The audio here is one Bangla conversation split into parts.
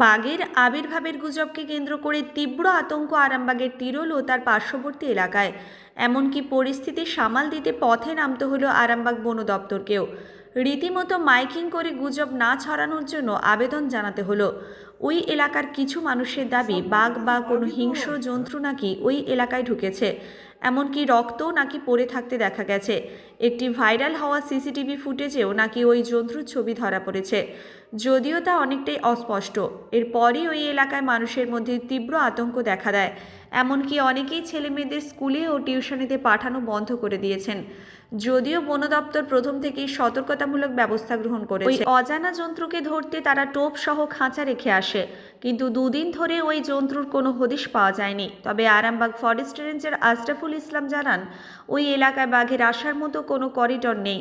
বাঘের আবির্ভাবের গুজবকে কেন্দ্র করে তীব্র আতঙ্ক আরামবাগের তিরল ও তার পার্শ্ববর্তী এলাকায়। এমনকি পরিস্থিতি সামাল দিতে পথে নামতে হলো আরামবাগ বন দপ্তরকেও। রীতিমতো মাইকিং করে গুজব না ছড়ানোর জন্য আবেদন জানাতে হলো। ওই এলাকার কিছু মানুষের দাবি বাঘ বা কোনো হিংস্র জন্তু নাকি ওই এলাকায় ঢুকেছে এমনকি রক্তও নাকি পড়ে থাকতে দেখা গেছে। একটি ভাইরাল হওয়া সিসিটিভি ফুটেজেও নাকি ওই জন্তুর ছবি ধরা পড়েছে। যদিও তা অনেকটাই অস্পষ্ট। এরপরই ওই এলাকায় মানুষের মধ্যে তীব্র আতঙ্ক দেখা দেয়। এমনকি অনেকেই ছেলেমেয়েদের স্কুলে ও টিউশনিতে পাঠানো বন্ধ করে দিয়েছেন। যদিও বন দপ্তর প্রথম থেকেই সতর্কতামূলক ব্যবস্থা গ্রহণ করে ওই অজানা জন্তুকে ধরতে তারা টোপ সহ খাঁচা রেখে আসে কিন্তু দুদিন ধরে ওই জন্তুর কোনো হদিশ পাওয়া যায়নি। তবে আরামবাগ ফরেস্ট রেঞ্জের আশরাফুল ইসলাম জানান ওই এলাকায় বাঘের আসার মতো কোনো করিডর নেই।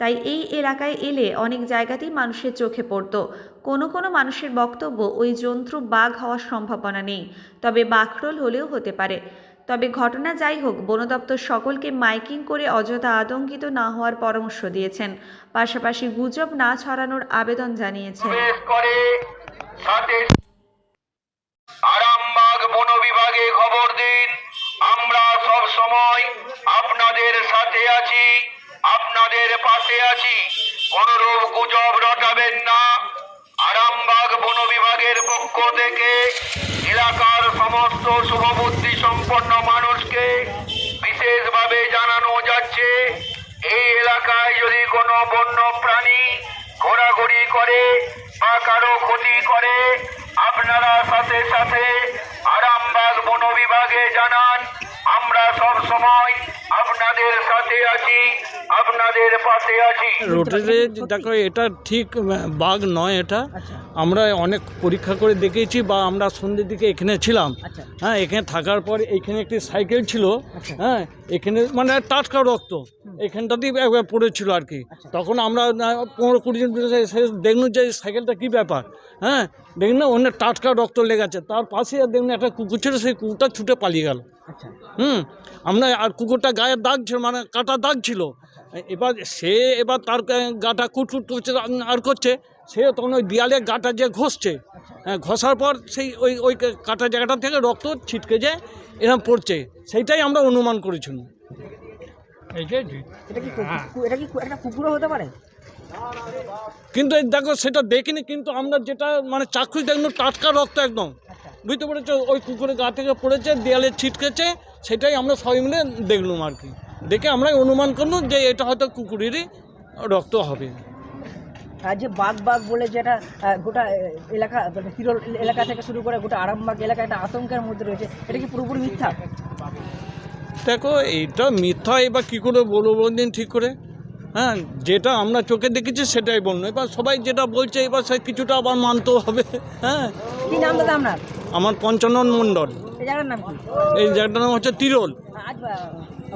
তাই এই এলাকায় এলে অনেক জায়গাতেই মানুষের চোখে পড়তো। কোনো কোনো মানুষের বক্তব্য ওই জন্তু বাঘ হওয়ার সম্ভাবনা নেই। তবে বাখরোল হলেও হতে পারে। তবে ঘটনা যাই হোক বন দপ্তর সকলকে মাইকিং করে অযথা আতঙ্কিত না হওয়ার পরামর্শ দিয়েছেন। পাশাপাশি গুজব না ছড়ানোর আবেদন জানিয়েছেন। আরামবাগ বন বিভাগে খবর দিন। আমরা সব সময় আপনাদের সাথে আছি, আপনাদের পাশে আছি। কোনরূপ গুজব রটাবেন করে বা কারও ক্ষতি করে আপনারা সাথে সাথে আরামবাগ বন বিভাগে জানান আমরা সব সময় আপনাদের সাথে আছি আপনাদের পাশে আছি। রোটারে দেখো এটা ঠিক বাঘ নয় এটা। আমরা অনেক পরীক্ষা করে দেখেছি বা আমরা সন্ধ্যের দিকে এখানে ছিলাম। আচ্ছা। হ্যাঁ এখানে থাকার পর এখানে একটি সাইকেল ছিল। আচ্ছা। হ্যাঁ এখানে মানে টাটকা রক্ত। এখানটাতেই একবার পড়েছিল আর কি। আচ্ছা। তখন আমরা পনেরো কুড়ি জন দেখলুম যে সাইকেলটা কী ব্যাপার। হ্যাঁ দেখুন না অনেক টাটকা রক্ত লেগেছে। তার পাশে দেখুন একটা কুকুর ছিল সেই কুকুরটা ছুটে পালিয়ে গেল। হুম আমরা আর কুকুরটা গায়ে দাগ ছিল মানে কাটা দাগ ছিল। এবার সে এবার তার গাটা কুটকুট করছে আর করছে। সে তখন ওই দেয়ালে গাটা যে ঘষছে হ্যাঁ, ঘষার পর সেই ওই ওই কাটা জায়গাটা থেকে রক্ত ছিটকে যে এরকম পড়ছে সেইটাই আমরা অনুমান করেছিলাম এইটাই ঠিক। এটা কি কু- এটা কি কু- একটা কুকুরও হতে পারে? কিন্তু এই দেখো সেটা দেখিনি কিন্তু আমরা যেটা মানে চাক্ষুষ দেখলাম টাটকা রক্ত একদম। আচ্ছা। বুঝতে পেরেছ? ওই কুকুরের গা থেকে পড়েছে দেয়ালে ছিটকেছে সেটাই আমরা সবাই মিলে দেখলাম আর কি। দেখে আমরা অনুমান করলাম যে এটা হয়তো কুকুরেরই রক্ত হবে। যে বাঘ বাঘ বলে যেটা গোটা এলাকা মানে তিরল এলাকা থেকে শুরু করে গোটা আরামবাগ এলাকা একটা আতঙ্কের মধ্যে রয়েছে এটা কি পুরোপুরি মিথ্যা? দেখো এটা মিথ্যা এবার কী করে বলব বলদিন ঠিক করে? হ্যাঁ যেটা আমরা চোখে দেখেছি সেটাই বলল এবার সবাই যেটা বলছে এবার সে কিছুটা আবার মানতেও হবে হ্যাঁ? কি নাম দাদা আপনার? আমার পঞ্চানন মণ্ডল। এই জায়গার নাম কি? এই জায়গাটার নাম হচ্ছে তিরোল।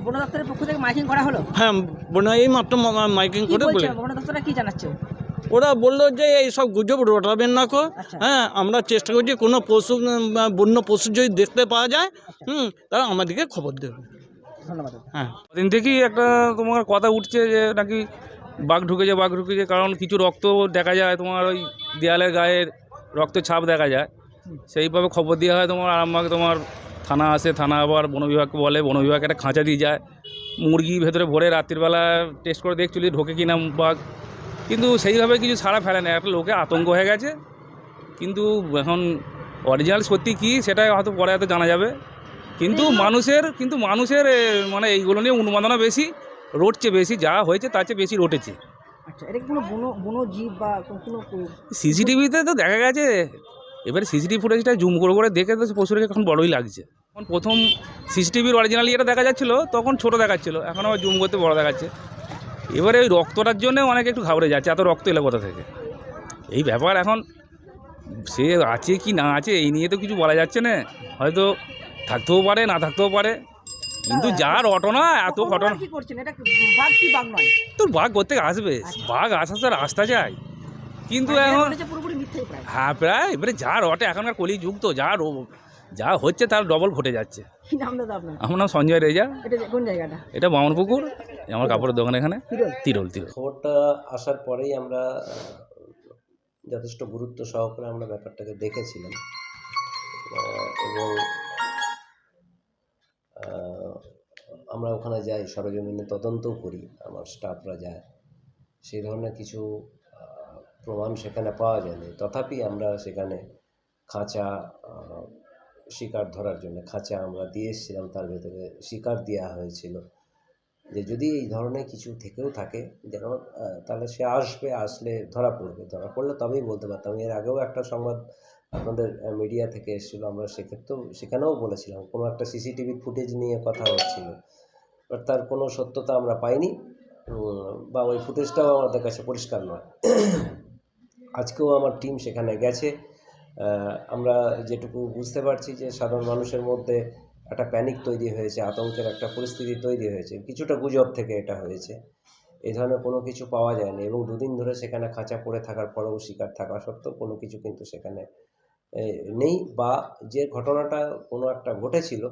বন দপ্তরের পক্ষ থেকে মাইকিং করা হলো? হ্যাঁ বোনা এই মাত্র মাইকিং করে বলে। বলছে বন দপ্তরটা কি জানাচ্ছে? ওরা বলল যে এইসব গুজব রটাবেন না কো। আচ্ছা। হ্যাঁ আমরা চেষ্টা করছি কোনো পশু বন্য পশু যদি দেখতে পাওয়া যায় হুম তারা আমাদেরকে খবর দেবে। ধন্যবাদ। হ্যাঁ। দিন থেকেই একটা তোমার কথা উঠছে যে নাকি বাঘ ঢুকেছে বাঘ ঢুকেছে কারণ কিছু রক্ত দেখা যায় তোমার ওই দেয়ালের গায়ের রক্ত ছাপ দেখা যায়। সেইভাবে খবর দেওয়া হয় তোমার আরামবাগ তোমার থানা আসে থানা আবার বন বিভাগকে বলে বন বিভাগ একটা খাঁচা দিয়ে যায়। মুরগি ভেতরে ভরে রাত্রিবেলা টেস্ট করে দেখছিলি ঢোকে কিনা বাঘ। কিন্তু সেইভাবে কিছু ছাড়া ফেলে না। একটা লোকে আতঙ্ক হয়ে গেছে। কিন্তু এখন অরিজিনাল সত্যি কি সেটা হয়তো পরে হয়তো জানা যাবে। কিন্তু মানুষের কিন্তু মানুষের মানে এইগুলো নিয়ে উন্মাদনা বেশি রটছে বেশি যা হয়েছে তার চেয়ে বেশি রটেছে। আচ্ছা এটা সিসিটিভিতে তো দেখা গেছে এবারে সিসিটিভি ফুটেজটা জুম করে করে দেখে তো পশুটাকে এখন বড়ই লাগছে। এখন প্রথম সিসিটিভির অরিজিনাল ইয়েটা দেখা যাচ্ছিল তখন ছোট দেখাচ্ছিলো এখন আবার জুম করতে বড় দেখাচ্ছে। এবারে ওই রক্তটার জন্য অনেকে একটু ঘাবড়ে যাচ্ছে এত রক্ত এলো কোথা থেকে? এই ব্যাপার এখন সে আছে কি না আছে এই নিয়ে তো কিছু বলা যাচ্ছে না। হয়তো থাকতেও পারে না থাকতেও পারে। কিন্তু যা রটনা এত কখন ঘটনা বাঘ নয়? তোর বাঘ করতে আসবে? বাঘ আসার তো রাস্তা যায়। কিন্তু এখন হ্যাঁ প্রায়। এবারে যা রটে এখনকার কলি যুগ তো যা হচ্ছে তার ডবল ঘটে যাচ্ছে। আমার নাম সঞ্জয় রেজা। এটা যে- কোন জায়গাটা? এটা বামনপুকুর। আমার কাপড়ের দোকান এখানে? তিরল। তিরল খবরটা আসার পরেই আমরা যথেষ্ট গুরুত্ব সহকারে আমরা ব্যাপারটাকে দেখেছিলাম। এবং আমরা ওখানে যাই সরজমিনে তদন্তও করি আমার স্টাফরা যায়। সেই ধরনের কিছু প্রমাণ সেখানে পাওয়া যায়নি। তথাপি আমরা সেখানে খাঁচা শিকার ধরার জন্য খাঁচা আমরা দিয়ে এসেছিলাম তার ভেতরে শিকার দেওয়া হয়েছিল। যে যদি এই ধরনের কিছু থেকেও থাকে, যেন তাহলে সে আসবে, আসলে ধরা পড়বে। ধরা পড়লে তবেই বলতে পারতাম। এর আগেও একটা সংবাদ আপনাদের মিডিয়া থেকে এসেছিল, আমরা সেক্ষেত্রেও, সেখানেও বলেছিলাম, কোনো একটা সিসিটিভি ফুটেজ নিয়ে কথা হচ্ছিল। তার কোনো সত্যতা আমরা পাইনি। বা ওই ফুটেজটাও আমাদের কাছে পরিষ্কার নয়। আজকেও আমার টিম সেখানে গেছে। আমরা যেটুকু বুঝতে পারছি যে সাধারণ মানুষের মধ্যে একটা প্যানিক তৈরি হয়েছে, আতঙ্কের একটা পরিস্থিতি তৈরি হয়েছে। কিছুটা গুজব থেকে এটা হয়েছে। এই ধরনের কোনো কিছু পাওয়া যায়নি এবং দুদিন ধরে সেখানে খাঁচা পড়ে থাকার পরেও শিকার থাকা সত্ত্বেও কোনো কিছু কিন্তু সেখানে নেই বা যে ঘটনাটা কোনো একটা ঘটেছিল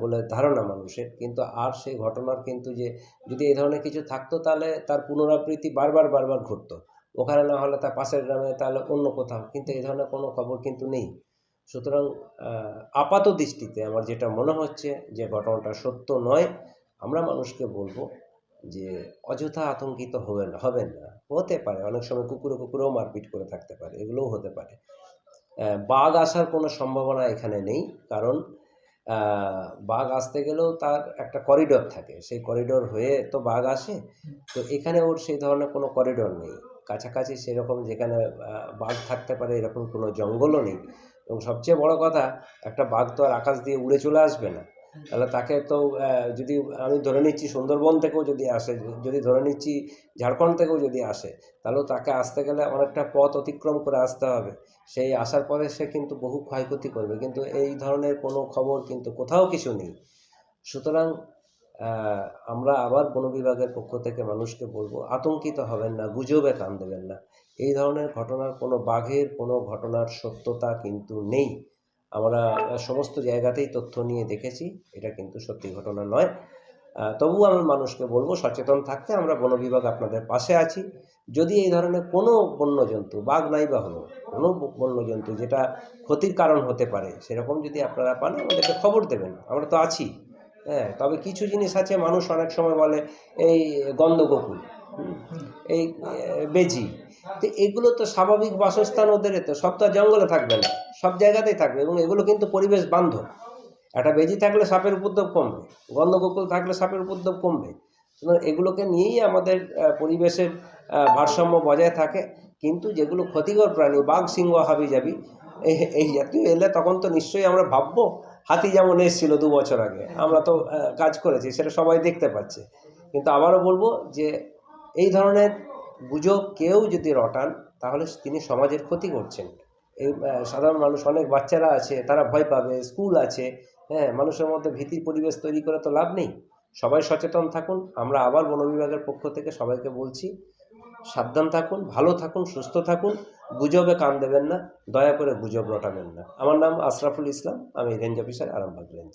বলে ধারণা মানুষের। কিন্তু আর সেই ঘটনার কিন্তু যে যদি এই ধরনের কিছু থাকতো তাহলে তার পুনরাবৃত্তি বারবার বারবার ঘটতো। ওখানে না হলে তার পাশের গ্রামে তাহলে অন্য কোথাও। কিন্তু এই ধরনের কোনো খবর কিন্তু নেই। সুতরাং আপাত দৃষ্টিতে আমার যেটা মনে হচ্ছে যে ঘটনাটা সত্য নয়, আমরা মানুষকে বলব যে অযথা আতঙ্কিত হবেন হবেন না। হতে পারে, অনেক সময় কুকুরে কুকুরেও মারপিট করে থাকতে পারে, এগুলোও হতে পারে। বাঘ আসার কোনো সম্ভাবনা এখানে নেই, কারণ বাঘ আসতে গেলেও তার একটা করিডোর থাকে। সেই করিডোর হয়ে তো বাঘ আসে, তো এখানে ওর সেই ধরনের কোনো করিডোর নেই। কাছাকাছি সেরকম যেখানে বাঘ থাকতে পারে এরকম কোনো জঙ্গলও নেই। এবং সবচেয়ে বড় কথা, একটা বাঘ তো আর আকাশ দিয়ে উড়ে চলে আসবে না। তাহলে তাকে তো যদি আমি ধরে নিচ্ছি সুন্দরবন থেকেও যদি আসে, যদি ধরে নিচ্ছি ঝাড়খণ্ড থেকেও যদি আসে তাহলেও তাকে আসতে গেলে অনেকটা পথ অতিক্রম করে আসতে হবে। সেই আসার পরে সে কিন্তু বহু ক্ষয়ক্ষতি করবে। কিন্তু এই ধরনের কোনো খবর কিন্তু কোথাও কিছু নেই। সুতরাং আমরা আবার বন বিভাগের পক্ষ থেকে মানুষকে বলব, আতঙ্কিত হবেন না, গুজবে কান দেবেন না। এই ধরনের ঘটনার কোনো বাঘের কোনো ঘটনার সত্যতা কিন্তু নেই। আমরা সমস্ত জায়গাতেই তথ্য নিয়ে দেখেছি, এটা কিন্তু সত্যি ঘটনা নয়। তবুও আমি মানুষকে বলব, সচেতন থাকতে আমরা বন বিভাগ আপনাদের পাশে আছি। যদি এই ধরনের কোনো বন্যজন্তু, বাঘ নাই বা হলো, কোনো বন্যজন্তু যেটা ক্ষতির কারণ হতে পারে, সেরকম যদি আপনারা পান, আমাদেরকে খবর দেবেন, আমরা তো আছি। হ্যাঁ তবে কিছু জিনিস আছে, মানুষ অনেক সময় বলে, এই গন্ধগোকুল এই বেজি তো এগুলো তো স্বাভাবিক বাসস্থান ওদের তো সব তো জঙ্গলে থাকবে না। সব জায়গাতেই থাকবে এবং এগুলো কিন্তু পরিবেশ বান্ধব। একটা বেজি থাকলে সাপের উপদ্রব কমবে, গন্ধগোকুল থাকলে সাপের উপদ্রব কমবে। এগুলোকে নিয়েই আমাদের পরিবেশের ভারসাম্য বজায় থাকে। কিন্তু যেগুলো ক্ষতিকর প্রাণী, বাঘ, সিংহ, হাবি যাবি এই জাতীয় এলে তখন তো নিশ্চয়ই আমরা ভাববো, হাতি যেমন এসেছিল দু বছর আগে, আমরা তো কাজ করেছি, সেটা সবাই দেখতে পাচ্ছে। কিন্তু আবারও বলব যে এই ধরনের গুজব কেউ যদি রটান, তাহলে তিনি সমাজের ক্ষতি করছেন। এই সাধারণ মানুষ, অনেক বাচ্চারা আছে, তারা ভয় পাবে, স্কুল আছে হ্যাঁ মানুষের মধ্যে ভীতির পরিবেশ তৈরি করে তো লাভ নেই। সবাই সচেতন থাকুন, আমরা আবার বন বিভাগের পক্ষ থেকে সবাইকে বলছি, সাবধান থাকুন, ভালো থাকুন, সুস্থ থাকুন, গুজবে কান দেবেন না, দয়া করে গুজব রটাবেন না। আমার নাম আশরাফুল ইসলাম, আমি রেঞ্জ অফিসার, আরামবাগ রেঞ্জ।